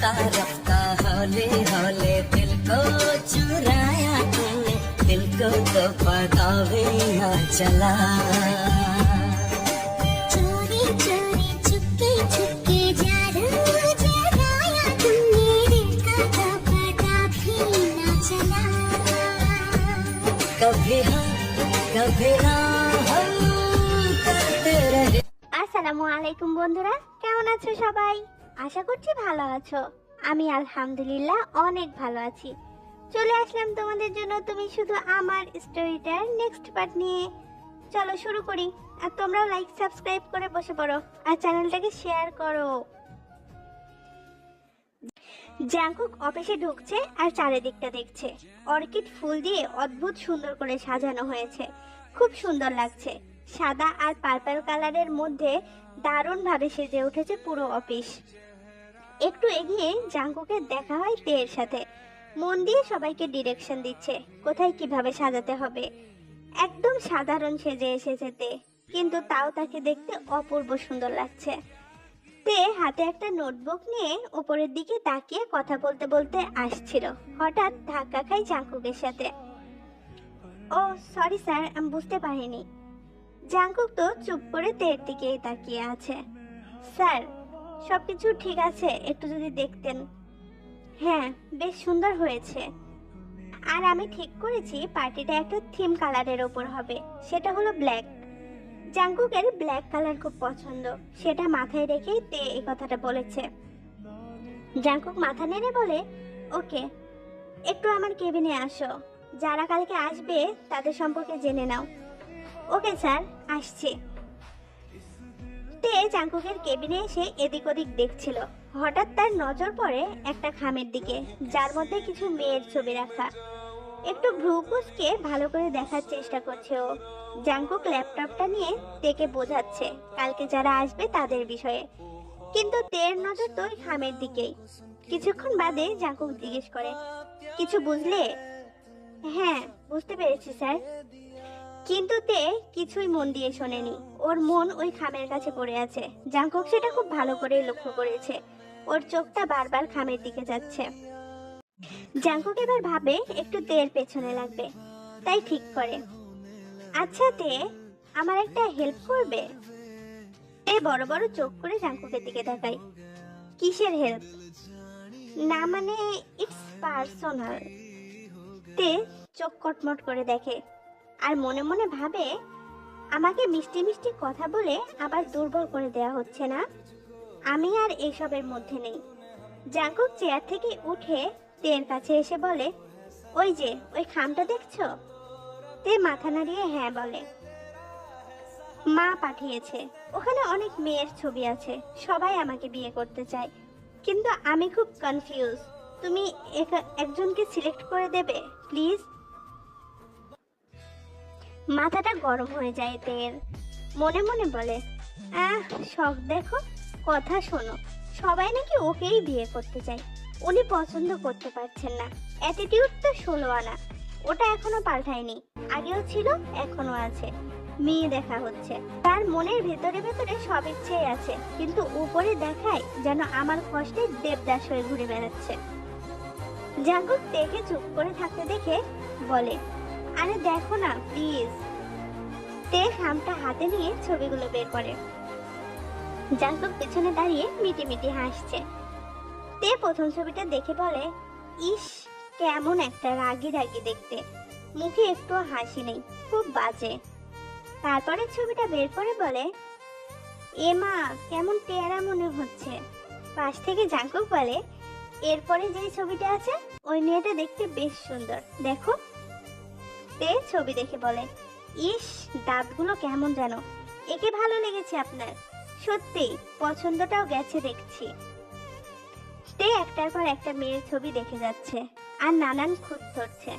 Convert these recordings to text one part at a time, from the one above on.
रफ्ता रफ्ता हौले हौले दिल को चुराया तूने दिल को तो पता भी न चला चोरी चोरी चुपके चुपके जादू जगाया तुमने दिल का तो पता भी न चला कभी हाँ कभी ना हम करते रहे আসসালামু আলাইকুম বন্ধুরা কেমন আছো সবাই আশা করছি ভালো আছো। আমি আলহামদুলিল্লাহ অনেক ভালো আছি। চলে আসলাম তোমাদের জন্য, তুমি শুধু আমার স্টোরিটার নেক্সট পার্ট নিয়ে। চলো শুরু করি। আর তোমরাও লাইক সাবস্ক্রাইব করে বসে পড়ো। আর চ্যানেলটাকে শেয়ার করো। জ্যাংকুক অফিসে ঢুকছে আর চারিদিকটা দেখছে। অর্কিড ফুল দিয়ে অদ্ভুত সুন্দর করে সাজানো হয়েছে। খুব সুন্দর লাগছে। সাদা আর পার্পল কালারের মধ্যে দারুণভাবে সেজে উঠেছে পুরো অফিস। একটু এগিয়ে জাঙ্কুকের দেখা হয় তেয়ের সাথে। মন দিয়ে সবাইকে ডিরেকশন দিচ্ছে, কোথায় কীভাবে সাজাতে হবে। একদম সাধারণ সেজে এসেছে তে, কিন্তু তাও তাকে দেখতে অপূর্ব সুন্দর লাগছে। তে হাতে একটা নোটবুক নিয়ে উপরের দিকে তাকিয়ে কথা বলতে বলতে আসছিল। হঠাৎ ধাক্কা খাই জাঙ্কুকের সাথে। ও সরি স্যার আমি বুঝতে পারিনি। জাঙ্কুক তো চুপ করে তের দিকেই তাকিয়ে আছে। স্যার সবকিছু ঠিক আছে, একটু যদি দেখতেন। হ্যাঁ বেশ সুন্দর হয়েছে। আর আমি ঠিক করেছি, পার্টিটা একটা থিম কালারের ওপর হবে, সেটা হলো ব্ল্যাক। জাঙ্কুকের ব্ল্যাক কালার খুব পছন্দ, সেটা মাথায় রেখেই তে এই কথাটা বলেছে। জাঙ্কুক মাথা নেড়ে বলে, ওকে, একটু আমার কেবিনে আসো। যারা কালকে আসবে, তাদের সম্পর্কে জেনে নাও। ওকে, স্যার, আসছি। তে জাঙ্কুকের কেবিনে এসে এদিক ওদিক দেখছিল। হঠাৎ তার নজর পড়ে একটা খামের দিকে, যার মধ্যে কিছু মেয়ের ছবি রাখা। একটু ভ্রু কুচকে ভালো করে দেখার চেষ্টা করছে ও। জাঙ্কুক ল্যাপটপটা নিয়ে তেকে বোঝাচ্ছে, কালকে যারা আসবে তাদের বিষয়ে। কিন্তু তের নজর তো ওই খামের দিকেই। কিছুক্ষণ বাদে জাঙ্কুক জিজ্ঞেস করে, কিছু বুঝলে? হ্যাঁ বুঝতে পেরেছি, স্যার। কিন্তু তে কিছুই মন দিয়ে শোনেনি। ওর মন ওই খামের কাছে পড়ে আছে। জাঙ্কুক সেটা খুব ভালো করে লক্ষ্য করেছে। ওর চোখটা বারবার খামের দিকে যাচ্ছে। জাঙ্কুক এবার ভাবে একটু তের পেছনে লাগবে। তাই ঠিক করে। আচ্ছা তে, আমার একটা হেল্প করবে? তে বড় বড় চোখ করে জাঙ্কুকের দিকে তাকাই কিসের হেল্প? না মানে ইটস পার্সোনাল তে চোখ কটমট করে দেখে। আর মনে মনে ভাবে, আমাকে মিষ্টি মিষ্টি কথা বলে আবার দুর্বল করে দেয়া হচ্ছে না। আমি আর এইসবের মধ্যে নেই। জাঙ্কুক চেয়ার থেকে উঠে তের কাছে এসে বলে, ওই যে, ওই খামটা দেখছ? তে মাথা নাড়িয়ে হ্যাঁ বলে। মা পাঠিয়েছে। ওখানে অনেক মেয়ের ছবি আছে। সবাই আমাকে বিয়ে করতে চায়। কিন্তু আমি খুব কনফিউজ তুমি একজনকে সিলেক্ট করে দেবে প্লিজ মাথাটা গরম হয়ে যায় তের মনে মনে বলে, আহ, শখ দেখো, কথা শোনো। সবাই নাকি ওকেই বিয়ে করতে চায়। উনি পছন্দ করতে পারছেন না। অ্যাটিটিউড তো ষোলো আনা ওটা এখনও পাল্টায়নি। আগেও ছিল, এখনও আছে। মেয়ে দেখা হচ্ছে। তার মনের ভেতরে ভেতরে সব ইচ্ছেই আছে। কিন্তু উপরে দেখায় যেন আমার কষ্টে দেবদাস হয়ে ঘুরে বেড়াচ্ছে। জাগত দেখে চুপ করে থাকতে দেখে বলে আরে দেখো না প্লিজ তে খামটা হাতে নিয়ে ছবিগুলো বের করে। জাগত পেছনে দাঁড়িয়ে মিটি মিটি হাসছে। তে প্রথম ছবিটা দেখে বলে, ইস, কেমন একটা রাগি রাগি দেখতে। মুখে একটু হাসি নেই, খুব বাজে। তারপরে ছবিটা বের করে বলে, এ মা, কেমন পেয়ারা মনে হচ্ছে। পাশ থেকে জাঙ্কুক বলে, এরপরে যে ছবিটা আছে, ওই মেয়েটা দেখতে বেশ সুন্দর। দেখো। তে ছবি দেখে বলে, ইস, দাঁতগুলো কেমন যেন। একে ভালো লেগেছে আপনার। সত্যি, পছন্দটাও গেছে দেখছি। তে একটার পর একটা মেয়ের ছবি দেখে যাচ্ছে আর নানান খুঁত ধরছে।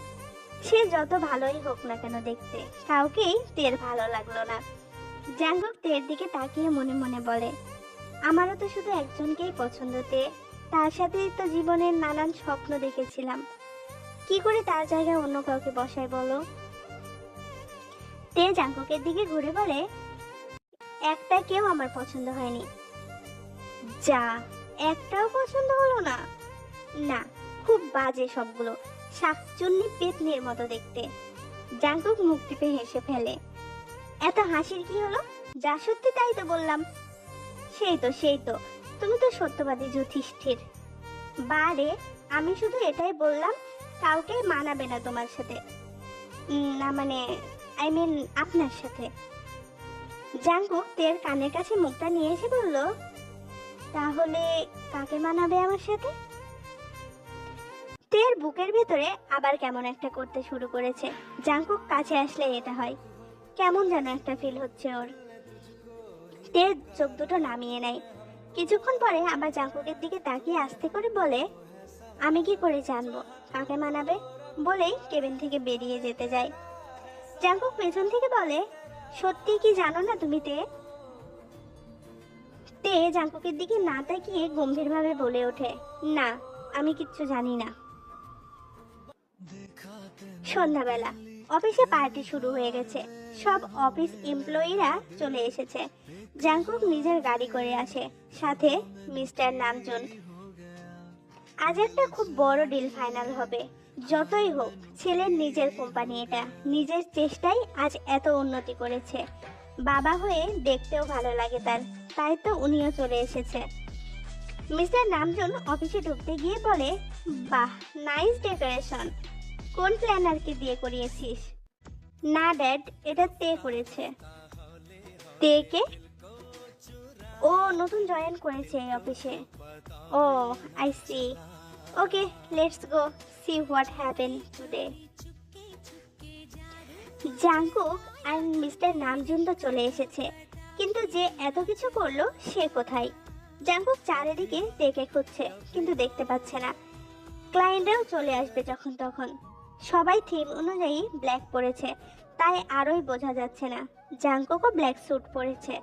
সে যত ভালোই হোক না কেন দেখতে, কাউকেই তের ভালো লাগল না। জাঙ্গক তের দিকে তাকিয়ে মনে মনে বলে, আমারও তো শুধু একজনকেই পছন্দ তে। তার সাথেই তো জীবনের নানান স্বপ্ন দেখেছিলাম। কি করে তার জায়গায় অন্য কাউকে বসায় বলো? তে জাঙ্গকের দিকে ঘুরে বলে, একটা কেউ আমার পছন্দ হয়নি। যা, একটাও পছন্দ হলো না? না, খুব বাজে সবগুলো, শাকচুন্নি পেতনির মতো দেখতে। জাঙ্কুক মুখ টিপে হেসে ফেলে, এত হাসির কি হলো? যা সত্যি তাই তো বললাম। সেই তো সেই তো, তুমি তো সত্যবাদী যুধিষ্ঠির। বারে, আমি শুধু এটাই বললাম কাউকে মানাবে না তোমার সাথে। না মানে আই মিন আপনার সাথে। জাঙ্কুক তের কানের কাছে মুখটা নিয়ে এসে বলল, তাহলে কাকে মানাবে আমার সাথে? তের বুকের ভেতরে আবার কেমন একটা করতে শুরু করেছে। জাঙ্কুক কাছে আসলে এটা হয়। কেমন যেন একটা ফিল হচ্ছে ওর। তে চোখ দুটো নামিয়ে নেয়। কিছুক্ষণ পরে আবার জাঙ্কুকের দিকে তাকিয়ে আস্তে করে বলে, আমি কি করে জানব? কাকে মানাবে বলেই কেবিন থেকে বেরিয়ে যেতে যায়। জাঙ্কুক পেছন থেকে বলে, সত্যি কি জানো না তুমি তে? তে জাঙ্কুকের দিকে না তাকিয়ে গম্ভীরভাবে বলে ওঠে, না, আমি কিচ্ছু জানি না। সন্ধ্যাবেলা, অফিসে পার্টি শুরু হয়ে গেছে। সব অফিস এমপ্লয়িরা চলে এসেছে। জাঙ্কুক নিজের গাড়ি করে আসে, সাথে মিস্টার নামজুন আজ একটা খুব বড় ডিল ফাইনাল হবে। যতই হোক, ছেলের নিজের কোম্পানি এটা। নিজের চেষ্টায় আজ এত উন্নতি করেছে। বাবা হয়ে দেখতেও ভালো লাগে তার, তাই তো উনিও চলে এসেছে। মিস্টার নামজুন অফিসে ঢুকতে গিয়ে বলে, বাহ নাইস ডেকোরেশন কোন প্ল্যানারকে দিয়ে করিয়েছিস? না ড্যাড এটা তে করেছে। তে কে? ও, নতুন জয়েন করেছে এই অফিসে ও I see okay let's go see what happen today Jungkook R mister Namjoon তো চলে এসেছে। কিন্তু যে এত কিছু করল, সে কোথায়? জাংকুক চারিদিকে দেখে খুঁজছে, কিন্তু দেখতে পাচ্ছে না। ক্লায়েন্টরাও চলে আসবে যখন তখন। সবাই থিম অনুযায়ী ব্ল্যাক পরেছে, তাই আরোই বোঝা যাচ্ছে না। জাংকুকও ব্ল্যাক স্যুট পরেছে।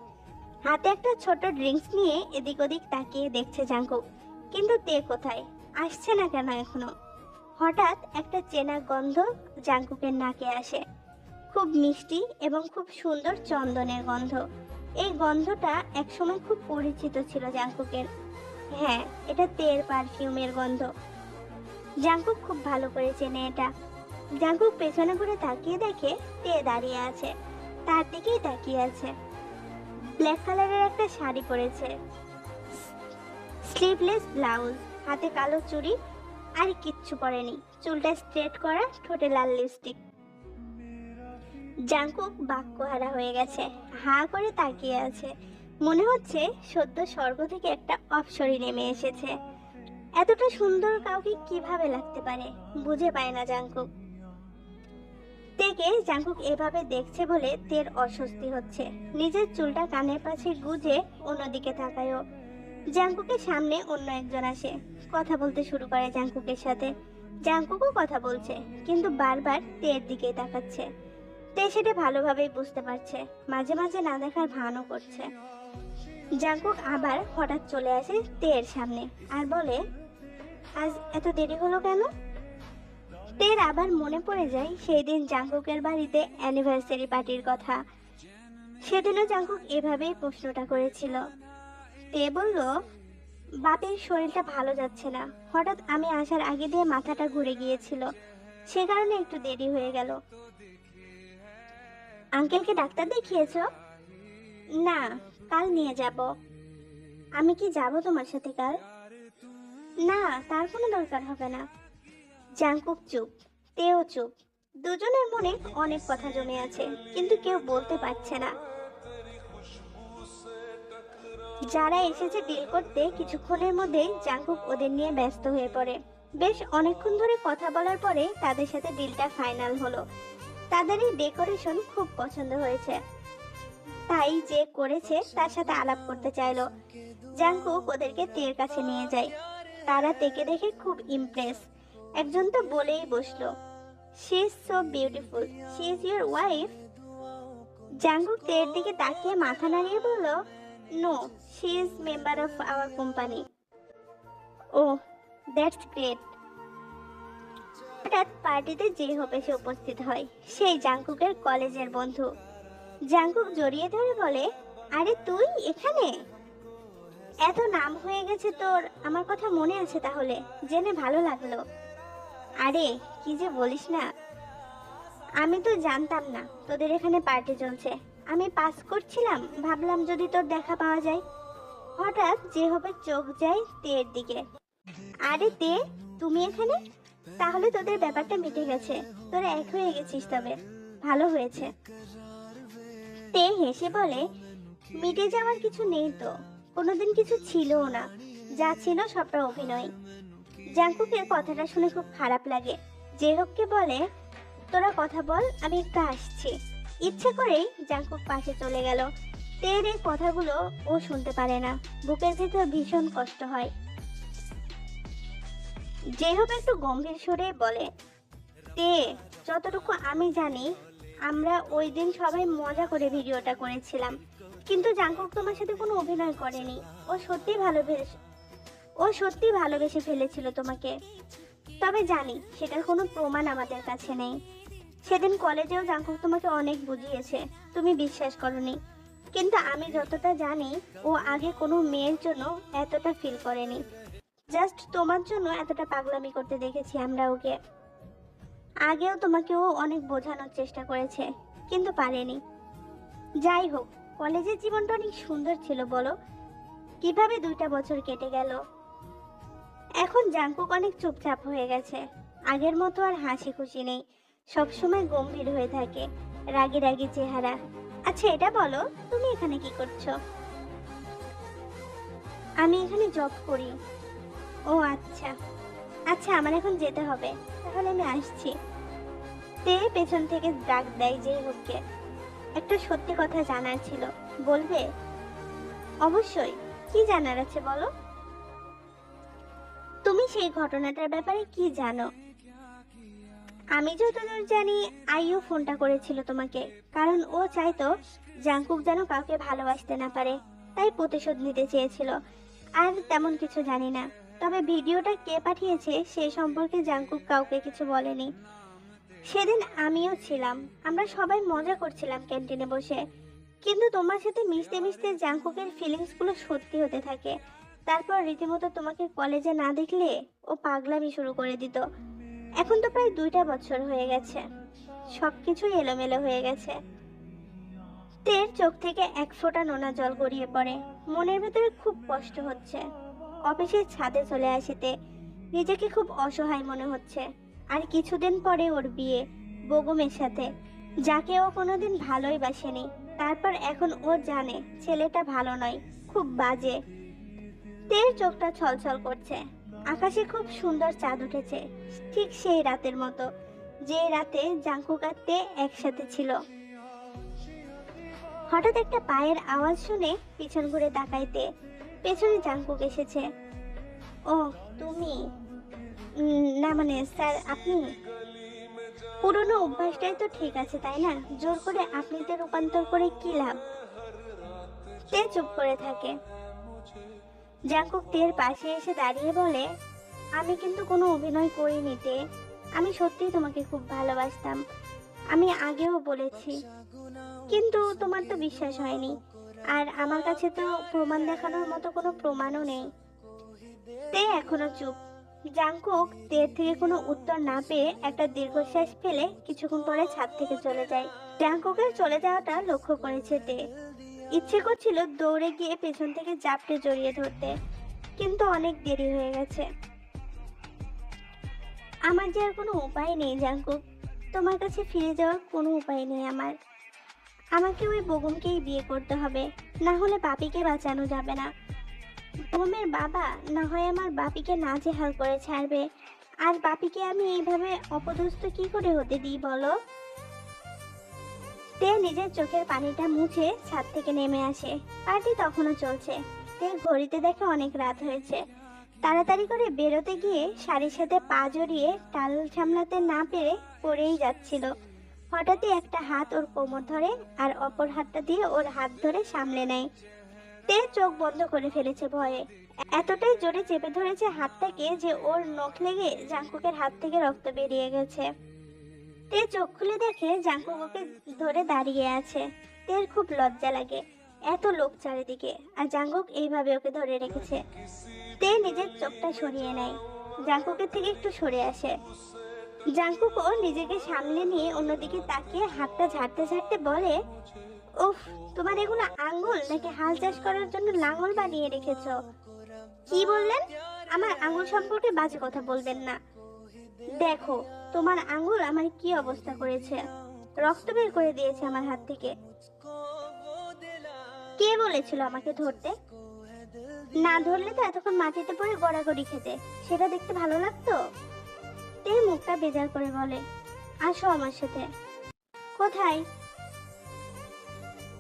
হাতে একটা ছোট ড্রিঙ্কস নিয়ে এদিক ওদিক তাকিয়ে দেখছে জাংকুক কিন্তু তে কোথায়? আসছে না কেন এখনও? হঠাৎ একটা চেনা গন্ধ জাংকুকের নাকে আসে। খুব মিষ্টি এবং খুব সুন্দর চন্দনের গন্ধ। এই গন্ধটা একসময় খুব পরিচিত ছিল জাংকুকের হ্যাঁ এটা তের পারফিউমের গন্ধ। জাংকুক খুব ভালো করে চেনে এটা। জাংকুক পেছনে ঘুরে তাকিয়ে দেখে তে দাঁড়িয়ে আছে। তার দিকেই তাকিয়ে আছে। ব্ল্যাক কালারের একটা শাড়ি পরেছে। Sleeveless blouse. হাতে কালো চুড়ি আর কিচ্ছু পরেনি। চুলটা স্ট্রেট করা ঠোঁটে লাল লিপস্টিক জাংকুক বাক্যহারা হয়ে গেছে। হা করে তাকিয়ে আছে। মনে হচ্ছে সদ্য স্বর্গ থেকে একটা অপসরি নেমে এসেছে। এতটা সুন্দর কাউকে কীভাবে লাগতে পারে? বুঝে পায় না জাঙ্কুক তেকে জাংকুক এভাবে দেখছে বলে তের অস্বস্তি হচ্ছে। নিজের চুলটা কানের পাশে গুজে অন্যদিকে তাকায়ও। জাংকুকের সামনে অন্য একজন আসে। কথা বলতে শুরু করে জাংকুকের সাথে। জাংকুকও কথা বলছে, কিন্তু বারবার তের দিকে তাকাচ্ছে। তে সেটা ভালোভাবেই বুঝতে পারছে, মাঝে মাঝে না দেখার ভানও করছে। জাংকুক আবার হঠাৎ চলে আসে তের সামনে আর বলে, আজ এত দেরি হলো কেন? তের আবার মনে পড়ে যায় সেই দিন জাংকুকের বাড়িতে অ্যানিভার্সারি পার্টির কথা। সেদিনও জাংকুক এভাবেই প্রশ্নটা করেছিল। তে বলল, বাপের শরীরটা ভালো যাচ্ছে না। হঠাৎ আমি আসার আগে দিয়ে মাথাটা ঘুরে গিয়েছিল। সে কারণে একটু দেরি হয়ে গেল। আঙ্কেলকে ডাক্তার দেখিয়েছো? না, কাল নিয়ে যাব। আমি কি যাব তোমার সাথে কাল? না, তার কোনো দরকার হবে না। জাংকুক চুপ, তেও চুপ। দুজনের মনে অনেক কথা জমে আছে, কিন্তু কেউ বলতে পারছে না। যারা এসেছে ডিল করতে, কিছুক্ষণের মধ্যেই জাংকুক ওদের নিয়ে ব্যস্ত হয়ে পড়ে। বেশ অনেকক্ষণ ধরে কথা বলার পরে তাদের সাথে ডিলটা ফাইনাল হলো। তাদের এই ডেকোরেশন খুব পছন্দ হয়েছে। তাই যে করেছে, তার সাথে আলাপ করতে চাইলো। জাংকুক ওদেরকে তের কাছে নিয়ে যায়। তারা তেকে দেখে খুব ইমপ্রেস একজন তো বলেই বসল she is so beautiful she is wife Jungkook তের দিকে তাকিয়ে মাথা নাড়িয়ে বলল no she is member of our company oh that's great হঠাৎ পার্টিতে যে হবে সে উপস্থিত হয়, সেই জাংকুকের কলেজের বন্ধু। জাংকুক জড়িয়ে ধরে বলে, আরে তুই এখানে? এত নাম হয়ে গেছে তোর। আমার কথা মনে আছে তাহলে, জেনে ভালো লাগল। আরে, কি যে বলিস না। আমি তো জানতাম না তোদের এখানে পার্টি চলছে। আমি পাস করছিলাম, ভাবলাম যদি তোর দেখা পাওয়া যায়। হঠাৎ যে হবে চোখ যায় তের দিকে। আরে তে, তুমি এখানে? তাহলে তোদের ব্যাপারটা মিটে গেছে। তোরা এক হয়ে গেছিস তবে। ভালো হয়েছে। তে হেসে বলে, মিটে যাওয়ার কিছু নেই তো। কোনোদিন কিছু ছিলও না। যা ছিল সবটা অভিনয়। জাঙ্কুকের কথাটা শুনে খুব খারাপ লাগে। জেহককে বলে, তোরা কথা বল, আমি একটু আসছি। ইচ্ছে করেই জাঙ্কুক পাশে চলে গেল। তের এই কথাগুলো ও শুনতে পারে না। বুকের ভেতর ভীষণ কষ্ট হয়। জেহক একটু গম্ভীর সুরে বলে, তে, যতটুকু আমি জানি, আমরা ওই দিন সবাই মজা করে ভিডিওটা করেছিলাম। কিন্তু জাঙ্কুক তোমার সাথে কোনো অভিনয় করেনি। ও সত্যি ভালোবেসে, ও সত্যি ভালোবেসে ফেলেছিল তোমাকে। তবে জানি, সেটার কোনো প্রমাণ আমাদের কাছে নেই। সেদিন কলেজেও জাঙ্কুক তোমাকে অনেক বুঝিয়েছে, তুমি বিশ্বাস করনি। কিন্তু আমি যতটা জানি, ও আগে কোনো মেয়ের জন্য এতটা ফিল করেনি। জাস্ট তোমার জন্য এতটা পাগলামি করতে দেখেছি আমরা ওকে। আগেও তোমাকে ও অনেক বোঝানোর চেষ্টা করেছে, কিন্তু পারেনি। যাই হোক, কলেজের জীবনটা অনেক সুন্দর ছিল, বলো? কীভাবে দুইটা বছর কেটে গেল? এখন জাঙ্কুক অনেক চুপচাপ হয়ে গেছে। আগের মতো আর হাসি খুশি নেই। সবসময় গম্ভীর হয়ে থাকে, রাগি রাগি চেহারা। আচ্ছা এটা বলো, তুমি এখানে কি করছ? আমি এখানে জব করি। ও আচ্ছা। আচ্ছা আমার এখন যেতে হবে। তাহলে আমি আসছি। তে পেছন থেকে ডাক দেয় যে হোককে একটা সত্যি কথা জানার ছিল। বলবে, অবশ্যই, কি জানার আছে বলো? তুমি সেই ঘটনাটার ব্যাপারে কি জানো? আমি যতদূর জানি আইও ফোনটা করেছিল তোমাকে, কারণ ও চাইতো জাঙ্কুক যেন কাউকে ভালোবাসতে না পারে, তাই প্রতিশোধ নিতে চেয়েছিল। আর তেমন কিছু জানি না, তবে ভিডিওটা কে পাঠিয়েছে সে সম্পর্কে জাঙ্কুক কাউকে কিছু বলেনি। সেদিন আমিও ছিলাম, আমরা সবাই মজা করছিলাম ক্যান্টিনে বসে, কিন্তু তোমার সাথে মিশতে মিশতে জাঙ্কুকের ফিলিংসগুলো সত্যি হতে থাকে। তারপর রীতিমতো তোমাকে কলেজে না দেখলে ও পাগলামি শুরু করে দিত। এখন তো প্রায় দুইটা বছর হয়ে গেছে। সবকিছুই এলোমেলো হয়ে গেছে। তের চোখ থেকে এক ফোঁটা নোনা জল গড়িয়ে পড়ে। মনের ভেতরে খুব কষ্ট হচ্ছে। অফিসের ছাদে চলে আসিতে নিজেকে খুব অসহায় মনে হচ্ছে। আর কিছুদিন পরে ওর বিয়ে, বগুমের সাথে। যাকে ও কোনোদিন ভালোই বাসেনি, তারপর এখন ও জানে, ছেলেটা ভালো নয়, খুব বাজে। তের চোখটা ছলছল করছে। আকাশে খুব সুন্দর চাঁদ উঠেছে, ঠিক সেই রাতের মতো, যে রাতে জাঙ্কুক আর তে একসাথে ছিল। হঠাৎ একটা পায়ের আওয়াজ শুনে পিছন ঘুরে তাকাইতে পেছনে জাঙ্কুক এসেছে। ও, তুমি? না মানে স্যার, আপনি? পুরনো অভ্যাসটাই তো ঠিক আছে, তাই না? জোর করে আপনিতে রূপান্তর করে কি লাভ? তে চুপ করে থাকে। জাঙ্কুক তের পাশে এসে দাঁড়িয়ে বলে, আমি কিন্তু কোনো অভিনয় করিনি তে। আমি সত্যিই তোমাকে খুব ভালোবাসতাম। আমি আগেও বলেছি। কিন্তু তোমার তো বিশ্বাস হয়নি। আর আমার কাছে তো প্রমাণ দেখানোর মতো কোনো প্রমাণও নেই। তে এখনও চুপ। জাংকুক তের থেকে কোনো উত্তর না পেয়ে একটা দীর্ঘশ্বাস ফেলে কিছুক্ষণ পরে ছাদ থেকে চলে যায়। জাংকুকের চলে যাওয়াটা লক্ষ্য করেছে তে। ইচ্ছে করছিল দৌড়ে গিয়ে পেছন থেকে জাপটে জড়িয়ে ধরতে, কিন্তু অনেক দেরি হয়ে গেছে। আমার যে আর কোনো উপায় নেই জাংকুক তোমার কাছে ফিরে যাওয়ার কোনো উপায় নেই আমার। আমাকে ওই বগুমকেই বিয়ে করতে হবে, না হলে বাপিকে বাঁচানো যাবে না। বগুমের বাবা না হয় আমার বাপিকে নাজেহাল করে ছাড়বে। আর বাপিকে আমি এইভাবে অপদস্থ কি করে হতে দিই বলো? তে নিজের চোখের পানিটা মুছে ছাদ থেকে নেমে আসে। পার্টি তখনও চলছে। তে ঘড়িতে দেখে অনেক রাত হয়েছে। তাড়াতাড়ি করে বেরোতে গিয়ে শাড়ির সাথে পা জড়িয়ে টাল সামলাতে না পেরে পড়েই যাচ্ছিল। হঠাৎই একটা হাত ওর কোমর ধরে আর অপর হাতটা দিয়ে ওর হাত ধরে সামলে নেয়। তে চোখ বন্ধ করে ফেলেছে ভয়ে। এতটাই জোরে চেপে ধরেছে হাতটাকে যে ওর নখ লেগে জাঙ্কুকের হাত থেকে রক্ত বেরিয়ে গেছে। তে চোখ খুলে দেখে জাঙ্কুক ওকে ধরে দাঁড়িয়ে আছে। তের খুব লজ্জা লাগে। এত লোক চারিদিকে। আর জাঙ্কুক এইভাবে ওকে ধরে রেখেছে। তে নিজের চোখটা সরিয়ে নেয়। জাঙ্কুকের থেকে একটু সরে আসে। জাঙ্কুক ও নিজেকে সামলে নিয়ে অন্যদিকে তাকিয়ে হাতটা ঝাড়তে ঝাড়তে বলে, উফ, তোমার এগুলো আঙ্গুল নাকি হাল চাষ করার জন্য লাঙল বানিয়ে রেখেছো? কি বললেন? আমার আঙ্গুল সম্পর্কে বাজে কথা বলবেন না। দেখো, তোমার আঙ্গুল আমার কি অবস্থা করেছে? রক্ত বের করে দিয়েছে আমার হাত থেকে। কে বলেছিল আমাকে ধরতে? না ধরলে তো এতক্ষণ মাটিতে পড়ে গড়াগড়ি খেতে। সেটা দেখতে ভালো লাগতো? তে মুখটা বেজার করে বলে, আসো আমার সাথে। কোথায়?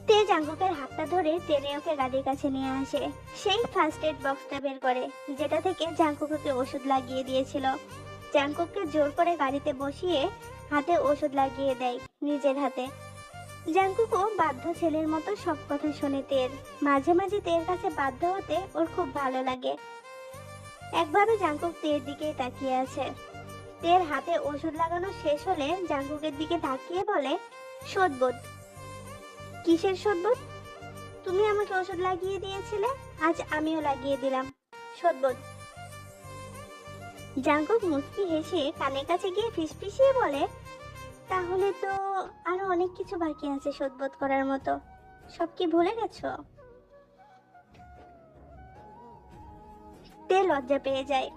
তে জাঙ্কুকের হাতটা ধরে টেনে ওকে গাড়ির কাছে নিয়ে আসে। সেই ফার্স্ট এড বক্সটা বের করে, যেটা থেকে জাঙ্কুককে ওষুধ লাগিয়ে দিয়েছিল। জাঙ্কুককে জোর করে গাড়িতে বসিয়ে হাতে ওষুধ লাগিয়ে দেয় নিজের হাতে। জাঙ্কুকও বাধ্য ছেলের মতো সব কথা শোনে তের। মাঝে মাঝে তের কাছে বাধ্য হতে ওর খুব ভালো লাগে। একভাবে জাঙ্কুক তের দিকে তাকিয়ে আছে। তের হাতে ওষুধ লাগানো শেষ হলে জাঙ্কুকের দিকে তাকিয়ে বলে শোধবোধ কিসের শোধবোধ তুমি আমাকে ওষুধ লাগিয়ে দিয়েছিলে, আজ আমিও লাগিয়ে দিলাম। শোধবোধ জাঙ্কুক মুচকি হেসে কানের কাছে গিয়ে ফিসফিসিয়ে বলে, তাহলে তো আরও অনেক কিছু বাকি আছে শোধবোধ করার মতো। সব কি ভুলে গেছো? তে লজ্জা পেয়ে যায়।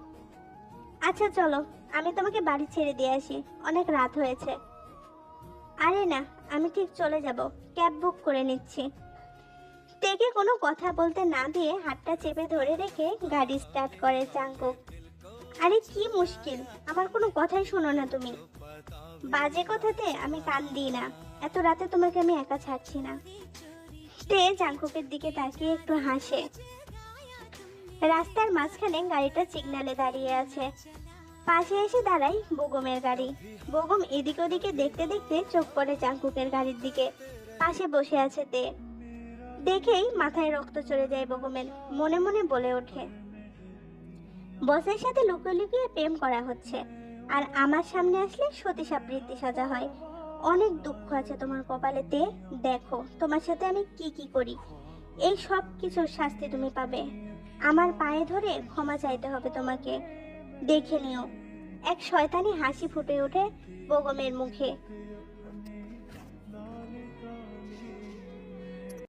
আচ্ছা চলো, আমি তোমাকে বাড়ি ছেড়ে দিয়ে আসি, অনেক রাত হয়েছে। আরে না, আমি ঠিক চলে যাব, ক্যাব বুক করে নিচ্ছি। তেকে কোনো কথা বলতে না দিয়ে হাতটা চেপে ধরে রেখে গাড়ি স্টার্ট করে চাঙ্কুক আরে কি মুশকিল, আমার কোনো কথাই শোনো না তুমি। বাজে কথাতে আমি কান দিই না, এত রাতে তোমাকে আমি একা ছাড়ছি না। তে জাঙ্কুকের দিকে তাকিয়ে একটু হাসে। রাস্তার মাঝখানে গাড়িটা সিগনালে দাঁড়িয়ে আছে। পাশে এসে দাঁড়াই বেগমের গাড়ি। বেগম এদিক ওদিকে দেখতে দেখতে চোখ পড়ে জাঙ্কুকের গাড়ির দিকে। পাশে বসে আছে তে। দেখেই মাথায় রক্ত চলে যায় বেগমের, মনে মনে বলে ওঠে। বসের সাথে লুকিয়ে লুকিয়ে প্রেম করা হচ্ছে। আর আমার সামনে আসলে সতী সাবৃত্তি সাজা হয়। অনেক দুঃখ আছে তোমার কপালেতে। দেখো, তোমার সাথে আমি কি কি করি? এই সব কিছুর শাস্তি তুমি পাবে। আমার পায়ে ধরে ক্ষমা চাইতে হবে তোমাকে। দেখে নিও, এক শয়তানি হাসি ফুটে ওঠে বগমের মুখে।